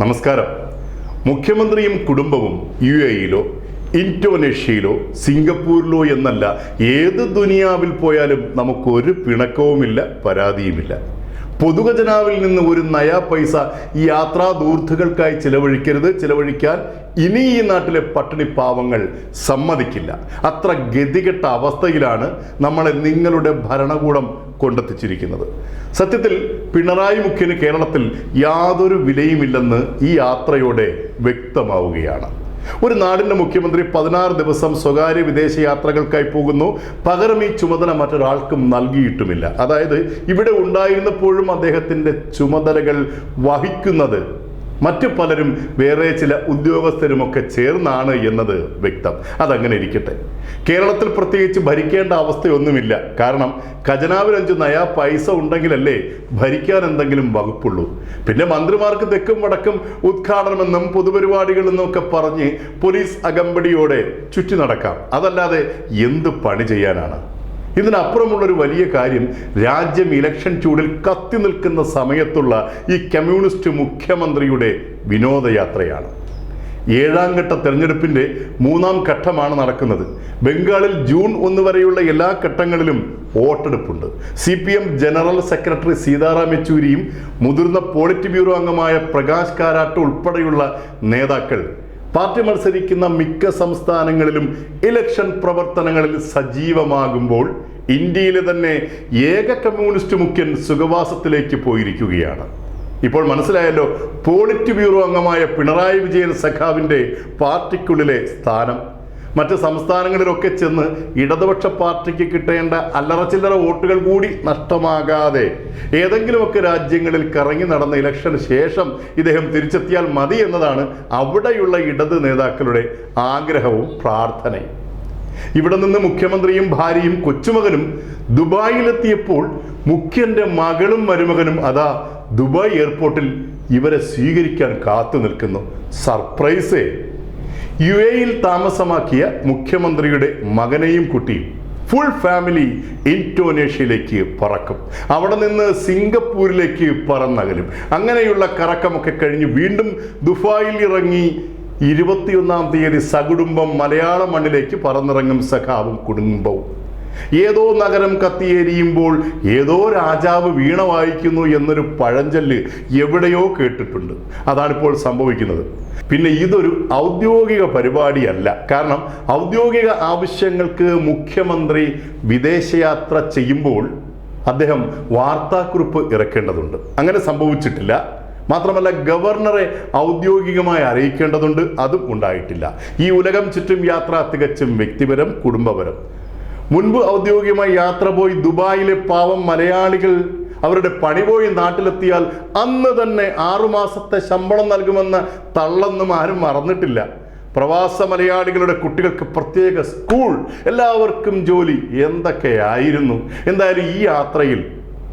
നമസ്കാരം. മുഖ്യമന്ത്രിയും കുടുംബവും യു എയിലോ ഇൻഡോനേഷ്യയിലോ സിംഗപ്പൂരിലോ എന്നല്ല ഏത് ദുനിയാവിൽ പോയാലും നമുക്കൊരു പിണക്കവുമില്ല പരാതിയുമില്ല. പൊതുഖജനാവിൽ നിന്ന് ഒരു നയാ പൈസ യാത്രാ ദൂർത്തുകൾക്കായി ചിലവഴിക്കരുത് ചിലവഴിക്കാൻ ഇനി ഈ നാട്ടിലെ പട്ടിണി പാവങ്ങൾ സമ്മതിക്കില്ല. അത്ര ഗതികെട്ട അവസ്ഥയിലാണ് നമ്മളെ നിങ്ങളുടെ ഭരണകൂടം കൊണ്ടെത്തിച്ചിരിക്കുന്നത്. സത്യത്തിൽ പിണറായി മുഖ്യന് കേരളത്തിൽ യാതൊരു വിലയുമില്ലെന്ന് ഈ യാത്രയോടെ വ്യക്തമാവുകയാണ്. ഒരു നാടിന്റെ മുഖ്യമന്ത്രി പതിനാറ് ദിവസം സ്വകാര്യ വിദേശ യാത്രകൾക്കായി പോകുന്നു. പകരം ഈ ചുമതല മറ്റൊരാൾക്കും നൽകിയിട്ടുമില്ല. അതായത് ഇവിടെ ഉണ്ടായിരുന്നപ്പോഴും അദ്ദേഹത്തിന്റെ ചുമതലകൾ വഹിക്കുന്നത് മറ്റു പലരും വേറെ ചില ഉദ്യോഗസ്ഥരുമൊക്കെ ചേർന്നാണ് എന്നത് വ്യക്തം. അതങ്ങനെ ഇരിക്കട്ടെ. കേരളത്തിൽ പ്രത്യേകിച്ച് ഭരിക്കേണ്ട അവസ്ഥയൊന്നുമില്ല. കാരണം ഖജനാവിൽ അഞ്ച് നയാ പൈസ ഉണ്ടെങ്കിലല്ലേ ഭരിക്കാൻ എന്തെങ്കിലും വകുപ്പുള്ളൂ. പിന്നെ മന്ത്രിമാർക്ക് തെക്കും വടക്കും ഉദ്ഘാടനമെന്നും പൊതുപരിപാടികളെന്നും ഒക്കെ പറഞ്ഞ് പോലീസ് അകമ്പടിയോടെ ചുറ്റി നടക്കാം. അതല്ലാതെ എന്ത് പണി ചെയ്യാനാണ്? ഇതിനപ്പുറമുള്ളൊരു വലിയ കാര്യം രാജ്യം ഇലക്ഷൻ ചൂടിൽ കത്തി നിൽക്കുന്ന സമയത്തുള്ള ഈ കമ്മ്യൂണിസ്റ്റ് മുഖ്യമന്ത്രിയുടെ വിനോദയാത്രയാണ്. ഏഴാം ഘട്ട തെരഞ്ഞെടുപ്പിന്റെ മൂന്നാം ഘട്ടമാണ് നടക്കുന്നത്. ബംഗാളിൽ ജൂൺ ഒന്ന് വരെയുള്ള എല്ലാ ഘട്ടങ്ങളിലും വോട്ടെടുപ്പുണ്ട്. C P M general secretary Sitaram യെച്ചൂരിയും മുതിർന്ന പോളിറ്റ് ബ്യൂറോ അംഗമായ പ്രകാശ് കാരാട്ട് ഉൾപ്പെടെയുള്ള നേതാക്കൾ പാർട്ടി മത്സരിക്കുന്ന മിക്ക സംസ്ഥാനങ്ങളിലും ഇലക്ഷൻ പ്രവർത്തനങ്ങളിൽ സജീവമാകുമ്പോൾ ഇന്ത്യയിലെ തന്നെ ഏക കമ്മ്യൂണിസ്റ്റ് മുഖ്യൻ സുഖവാസത്തിലേക്ക് പോയിരിക്കുകയാണ്. ഇപ്പോൾ മനസ്സിലായല്ലോ പോളിറ്റ് ബ്യൂറോ അംഗമായ പിണറായി വിജയൻ സഖാവിന്റെ പാർട്ടിക്കുള്ളിലെ സ്ഥാനം. മറ്റ് സംസ്ഥാനങ്ങളിലൊക്കെ ചെന്ന് ഇടതുപക്ഷ പാർട്ടിക്ക് കിട്ടേണ്ട അല്ലറ ചില്ലറ വോട്ടുകൾ കൂടി നഷ്ടമാകാതെ ഏതെങ്കിലുമൊക്കെ രാജ്യങ്ങളിൽ കറങ്ങി നടന്ന ഇലക്ഷന് ശേഷം ഇദ്ദേഹം തിരിച്ചെത്തിയാൽ മതി എന്നതാണ് അവിടെയുള്ള ഇടത് നേതാക്കളുടെ ആഗ്രഹവും പ്രാർത്ഥനയും. ഇവിടെ നിന്ന് മുഖ്യമന്ത്രിയും ഭാര്യയും കൊച്ചുമകനും ദുബായിലെത്തിയപ്പോൾ മുഖ്യന്റെ മകളും മരുമകനും അതാ ദുബായ് എയർപോർട്ടിൽ ഇവരെ സ്വീകരിക്കാൻ കാത്തു നിൽക്കുന്നു സർപ്രൈസേ! യു എയിൽ താമസമാക്കിയ മുഖ്യമന്ത്രിയുടെ മകനെയും കുട്ടിയും ഫുൾ ഫാമിലി ഇൻഡോനേഷ്യയിലേക്ക് പറക്കും. അവിടെ നിന്ന് സിംഗപ്പൂരിലേക്ക് പറന്നകലും. അങ്ങനെയുള്ള കറക്കമൊക്കെ കഴിഞ്ഞ് വീണ്ടും ദുബായിൽ ഇറങ്ങി ഇരുപത്തിയൊന്നാം തീയതി സകുടുംബം മലയാള മണ്ണിലേക്ക് പറന്നിറങ്ങും സഖാവും കുടുംബവും. ഏതോ നഗരം കത്തിയേരിയുമ്പോൾ ഏതോ രാജാവ് വീണ വായിക്കുന്നു എന്നൊരു പഴഞ്ചൊല്ല് എവിടെയോ കേട്ടിട്ടുണ്ട്. അതാണിപ്പോൾ സംഭവിക്കുന്നത്. പിന്നെ ഇതൊരു ഔദ്യോഗിക പരിപാടിയല്ല. കാരണം ഔദ്യോഗിക ആവശ്യങ്ങൾക്ക് മുഖ്യമന്ത്രി വിദേശയാത്ര ചെയ്യുമ്പോൾ അദ്ദേഹം വാർത്താക്കുറിപ്പ് ഇറക്കേണ്ടതുണ്ട്. അങ്ങനെ സംഭവിച്ചിട്ടില്ല. മാത്രമല്ല ഗവർണറെ ഔദ്യോഗികമായി അറിയിക്കേണ്ടതുണ്ട്. അതും ഉണ്ടായിട്ടില്ല. ഈ ഉലകം ചുറ്റും യാത്ര തികച്ചും വ്യക്തിപരം കുടുംബപരം. മുൻപ് ഔദ്യോഗികമായി യാത്ര പോയി ദുബായിലെ പാവം മലയാളികൾ അവരുടെ പണി പോയി നാട്ടിലെത്തിയാൽ അന്ന് തന്നെ ആറുമാസത്തെ ശമ്പളം നൽകുമെന്ന തള്ളൊന്നും ആരും മറന്നിട്ടില്ല. പ്രവാസ മലയാളികളുടെ കുട്ടികൾക്ക് പ്രത്യേക സ്കൂൾ എല്ലാവർക്കും ജോലി എന്തൊക്കെയായിരുന്നു? എന്തായാലും ഈ യാത്രയിൽ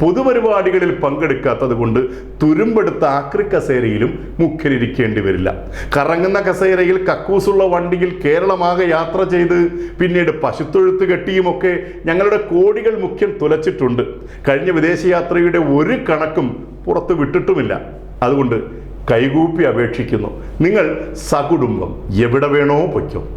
പൊതുപരിപാടികളിൽ പങ്കെടുക്കാത്തത് കൊണ്ട് തുരുമ്പെടുത്ത ആക്രി കസേരയിലും മുഖ്യരിക്കേണ്ടി വരില്ല. കറങ്ങുന്ന കസേരയിൽ കക്കൂസുള്ള വണ്ടിയിൽ കേരളമാകെ യാത്ര ചെയ്ത് പിന്നീട് പശുത്തൊഴുത്ത് കെട്ടിയുമൊക്കെ ഞങ്ങളുടെ കോടികൾ മുഖ്യം തുലച്ചിട്ടുണ്ട്. കഴിഞ്ഞ വിദേശയാത്രയുടെ ഒരു കണക്കും പുറത്തു വിട്ടിട്ടുമില്ല. അതുകൊണ്ട് കൈകൂപ്പി അപേക്ഷിക്കുന്നു. നിങ്ങൾ സകുടുംബം എവിടെ വേണോ പൊയ്ക്കോ.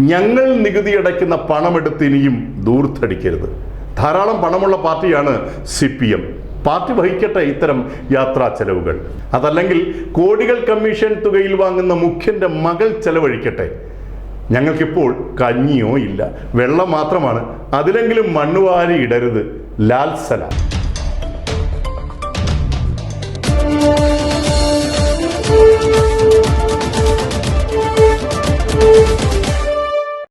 ഞങ്ങൾ നികുതി അടയ്ക്കുന്ന പണമെടുത്ത് ഇനിയും ദൂർത്തടിക്കരുത്. ധാരാളം പണമുള്ള പാർട്ടിയാണ് സി പി എം. പാർട്ടി വഹിക്കട്ടെ ഇത്തരം യാത്രാ ചെലവുകൾ. അതല്ലെങ്കിൽ കോടികൾ കമ്മീഷൻ തുകയിൽ വാങ്ങുന്ന മുഖ്യന്റെ മകൾ ചെലവഴിക്കട്ടെ. ഞങ്ങൾക്കിപ്പോൾ കഞ്ഞിയോ ഇല്ല. വെള്ളം മാത്രമാണ്. അതിലെങ്കിലും മണ്ണുവാരി ഇടരുത്. ലാൽ സലാം.